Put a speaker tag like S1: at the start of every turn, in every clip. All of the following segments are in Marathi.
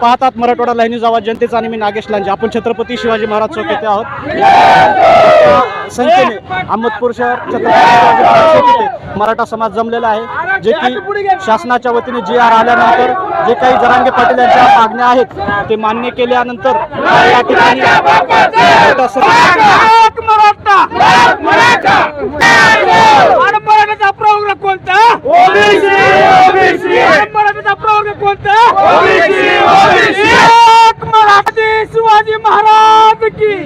S1: पाहतात मराठवाडा लाईनी जावा जनतेचा आणि मी नागेश लांजे. आपण छत्रपती शिवाजी महाराज चौक येथे आहोत. या संख्येने अहमदपूर शहर छत्रपती शिवाजी महाराज चौक येथे मराठा समाज जमलेला आहे. जे की शासनाच्या वतीने जी आर आल्यानंतर जे काही जरांगे पाटील यांच्या मागण्या आहेत ते मान्य केल्यानंतर या ठिकाणी
S2: कोणता? कोणता एक मराठी शिवाजी महाराज की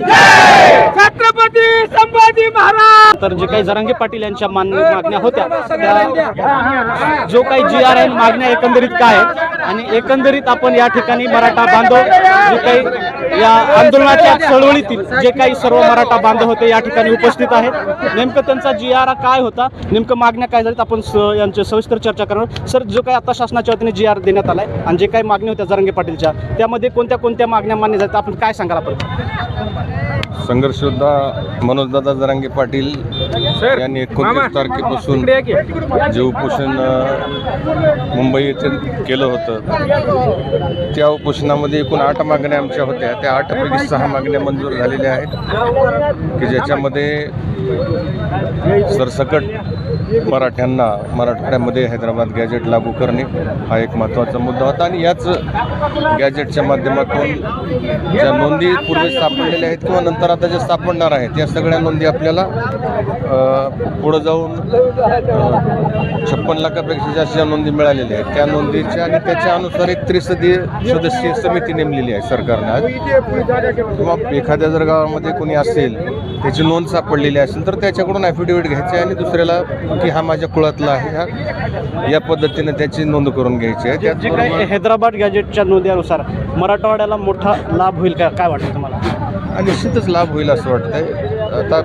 S2: छत्रपती संभाजी महाराज!
S1: तर जे काही जरांगे पाटील यांच्या मान मागण्या होत्या त्या जो काही जी आर आहे मागण्या एकंदरीत काय आणि एकंदरीत आपण या ठिकाणी मराठा बांधव जे काही या आंदोलनाच्या चळवळीतील जे काही सर्व मराठा बांधव होते या ठिकाणी उपस्थित आहेत. नेमकं त्यांचा जी आर काय होता नेमकं मागण्या काय झाल्यात आपण यांच्या सविस्तर चर्चा करणार सर जो काही आता शासनाच्या वतीने जी आर देण्यात आलाय आणि जे काही मागण्या होत्या जरांगे पाटीलच्या त्यामध्ये कोणत्या कोणत्या मागण्या मान्य झाल्या आपण काय सांगाल आपण? 頑張れ。
S3: संघर्ष योद्धा मनोजदादा जरांगे पाटील यांनी एकोणतीस तारखेपासून जे उपोषण मुंबई येथे केलं होतं. त्या उपोषणामध्ये एकूण आठ मागण्या आमच्या होत्या. त्या आठपैकी सहा मागण्या मंजूर झालेल्या आहेत. की ज्याच्यामध्ये सरसकट मराठ्यांना मराठवाड्यामध्ये हैदराबाद गॅजेट लागू करणे हा एक महत्त्वाचा मुद्दा होता. आणि याच गॅजेटच्या माध्यमातून ज्या नोंदी पूर्वी सापडलेल्या आहेत किंवा नंतर आता ज्या सापडणार आहेत या सगळ्या नोंदी आपल्याला पुढं जाऊन छप्पन लाखापेक्षा जास्त ज्या नोंदी मिळालेल्या आहेत त्या नोंदीच्या आणि त्याच्या अनुसार एक त्रिसदीय सदस्यीय समिती नेमलेली आहे सरकारनं आज. किंवा एखाद्या जर गावामध्ये कोणी असेल त्याची नोंद सापडलेली असेल तर त्याच्याकडून ॲफिडेविट घ्यायची आहे आणि दुसऱ्याला की हा माझ्या कुळातला आहे ह्या या पद्धतीने त्याची नोंद करून घ्यायची आहे.
S1: हैदराबाद गॅजेटच्या नोंदीनुसार मराठवाड्याला मोठा लाभ होईल का? काय वाटतं तुम्हाला?
S3: निश्चितच लाभ होईल असं वाटतंय. आता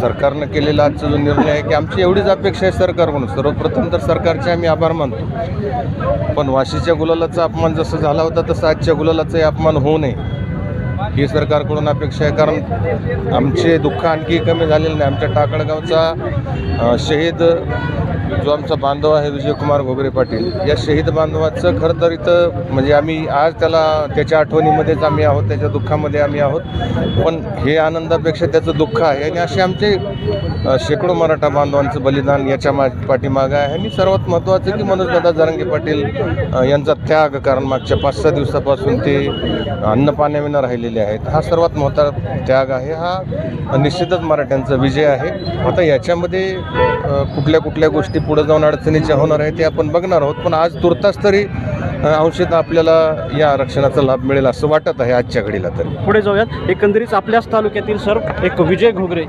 S3: सरकारनं केलेला आजचा जो निर्णय आहे की आमची एवढीच अपेक्षा आहे सरकारकडून सर्वप्रथम तर सरकारचे आम्ही आभार मानतो. पण वाशीच्या गुलालाचा अपमान जसं झाला होता तसं आजच्या गुलालाचाही अपमान होऊ नये. ही सरकारकडून अपेक्षा आहे कारण आमचे दुःख आणखी कमी झालेलं नाही. आमच्या टाकळगावचा शहीद जो आमचा बांधव आहे विजयकुमार घोगरे पाटील या शहीद बांधवाचं खरं तर इथं म्हणजे आम्ही आज त्याला त्याच्या आठवणीमध्येच आम्ही आहोत त्याच्या दुःखामध्ये आम्ही आहोत. पण हे आनंदापेक्षा त्याचं दुःख आहे. आणि असे आमचे शेकडो मराठा बांधवांचं बलिदान याच्या मा पाठीमागं आहे. आणि सर्वात महत्त्वाचं की मनोजदादा जरांगे पाटील यांचा त्याग कारण मागच्या पाच सहा दिवसापासून ते अन्नपाण्याविना राहिले राहिलेले आहेत. हा सर्वात मोठा त्याग आहे. हा निश्चितच मराठ्यांचा विजय आहे. आता याच्यामध्ये कुठल्या कुठल्या गोष्टी पुढे जाऊन अडचणीच्या होणार आहे ते आपण बघणार आहोत. पण आज तुर्तास तरी अंशतः आपल्याला या आरक्षणाचा लाभ मिळेल असं वाटत आहे आजच्या घडीला तरी.
S1: पुढे जाऊयात. एकंदरीत आपल्याच तालुक्यातील सर एक विजय घोगरे.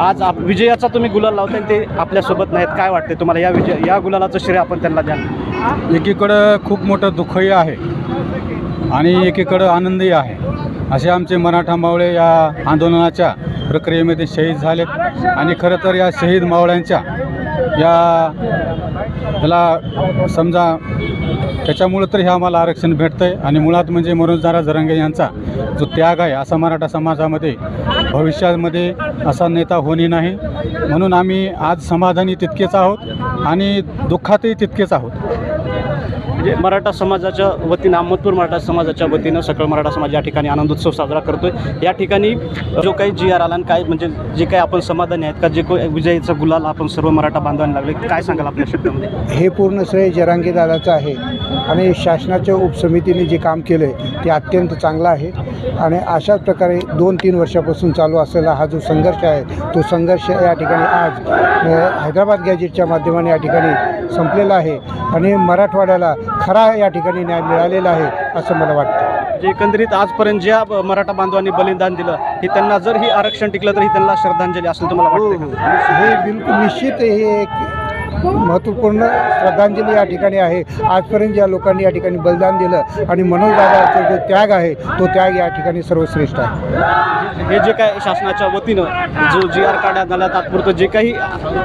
S1: आज आप विजयाचा तुम्ही गुलाल लावताय ते आपल्यासोबत नाहीत. काय वाटते तुम्हाला? या विजय या गुलालाचं श्रेय आपण त्यांना द्या.
S4: एकीकडं खूप मोठं दुःखही आहे आणि एकीकडं आनंदही आहे. असे आमचे मराठा मावळे या आंदोलनाच्या प्रक्रियेमध्ये शहीद झालेत. आणि खरं तर या शहीद मावळ्यांच्या या याला समजा त्याच्यामुळं तर हे आम्हाला आरक्षण भेटतं आहे आणि मुळात म्हणजे मनोजदारा जरंगे यांचा जो त्याग आहे असा मराठा समाजामध्ये भविष्यामध्ये असा नेता होणे नाही. म्हणून आम्ही आज समाधानी तितकेच आहोत आणि दुःखातही तितकेच आहोत.
S1: म्हणजे मराठा समाजाच्या वतीनं अहमदपूर मराठा समाजाच्या वतीनं सकळ मराठा समाज या ठिकाणी आनंदोत्सव साजरा करतोय. या ठिकाणी जो काही जी आर आला आणि काय म्हणजे जे काही आपण समाधानी आहेत का जे काही विजयीचा गुलाल आपण सर्व मराठा बांधवांना लागले काय सांगाल आपल्या शब्दामध्ये
S5: हे पूर्ण श्रेय जरांगी दादाचं आहे. आणि शासनाच्या उपसमितीने जे काम केलं आहे ते अत्यंत चांगलं आहे. आणि अशाच प्रकारे दोन तीन वर्षापासून चालू असलेला हा जो संघर्ष आहे तो संघर्ष या ठिकाणी आज हैदराबाद गॅजेटच्या माध्यमाने या ठिकाणी संपलेला आहे. आणि मराठवाड्याला खरा या ठिकाणी न्याय मिळालेला आहे असं मला वाटतं
S1: जे एकंदरीत आजपर्यंत ज्या मराठा बांधवांनी बलिदान दिलं हे त्यांना जर ही आरक्षण टिकलं तर ही त्यांना श्रद्धांजली असेल तुम्हाला वाटतं का?
S5: हे बिलकुल निश्चित हे एक महत्त्वपूर्ण श्रद्धांजली या ठिकाणी आहे. आजपर्यंत ज्या लोकांनी या ठिकाणी बलिदान दिलं आणि मनोजदादाचा जो त्याग आहे तो त्याग या ठिकाणी सर्वश्रेष्ठ आहे.
S1: हे जे काय शासनाच्या वतीनं जो जी आर काढण्यात आला तात्पुरतं जे काही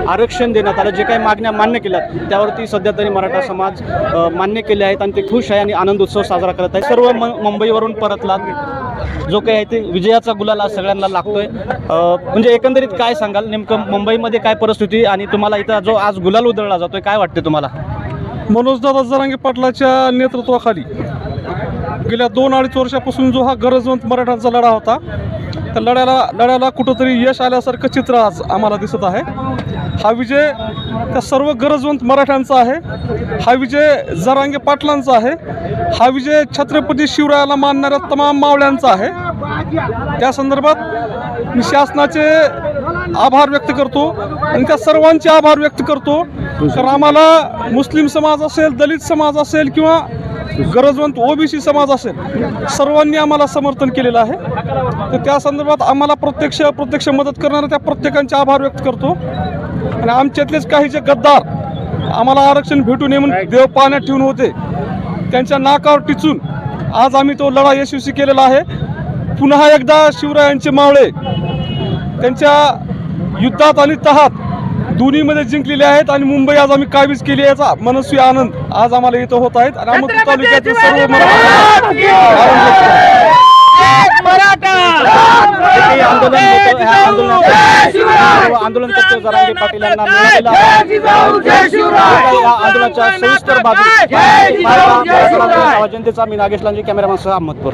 S1: आरक्षण देण्यात आलं जे काही मागण्या मान्य केल्यात त्यावरती सध्या तरी मराठा समाज मान्य केले आहेत आणि ते खुश आहे आणि आनंद उत्सव साजरा करत आहे. सर्व म मुंबईवरून परतला जो काही आहे ते विजयाचा गुलाल आज सगळ्यांना लागतोय. म्हणजे एकंदरीत काय सांगाल? नेमकं मुंबईमध्ये काय परिस्थिती आणि तुम्हाला इथं जो आज गुलाल उधळला जातोय काय वाटते तुम्हाला?
S6: मनोजदादा जरांगे पाटलाच्या नेतृत्वाखाली गेल्या दोन अडीच वर्षापासून जो हा गरजवंत मराठ्यांचा लढा होता त्या लढ्याला लढ्याला कुठंतरी यश आल्यासारखं चित्र आज आम्हाला दिसत आहे. हा विजय त्या सर्व गरजवंत मराठ्यांचा आहे. हा विजय जरांगे पाटलांचा आहे. हा विजय छत्रपती शिवरायाला मानणाऱ्या तमाम मावळ्यांचा आहे. त्या संदर्भात मी शासनाचे आभार व्यक्त करतो आणि त्या सर्वांचे आभार व्यक्त करतो. कारण आम्हाला मुस्लिम समाज असेल दलित समाज असेल किंवा गरजवंत ओबीसी समाज असेल सर्वांनी आम्हाला समर्थन केलेलं आहे. तर त्या संदर्भात आम्हाला प्रत्यक्ष प्रत्यक्ष मदत करणाऱ्या त्या प्रत्येकांचे आभार व्यक्त करतो. आणि आमच्यातलेच काही जे गद्दार आम्हाला आरक्षण भेटू नये म्हणून देव पाण्यात ठेवून होते. त्यांच्या नाकावर टिचून आज आम्ही तो लढा यशस्वी केलेला आहे. पुन्हा एकदा शिवरायांचे मावळे त्यांच्या युद्धात आणि तहात दोन्हीमध्ये जिंकलेले आहेत आणि मुंबई आज आम्ही काबीज केली याचा मनस्वी आनंद आज आम्हाला इथं होत आहेत आणि अहमदपूर तालुक्यातील सर्व मराठी
S1: हे आंदोलन होतं, ह्या आंदोलनात सर्व आंदोलनकर्ते जरांगे पाटील यांना आंदोलनाच्या सविस्तर बाबी जनतेचा मी नागेश लांजे कॅमेरामॅन सह अहमदपूर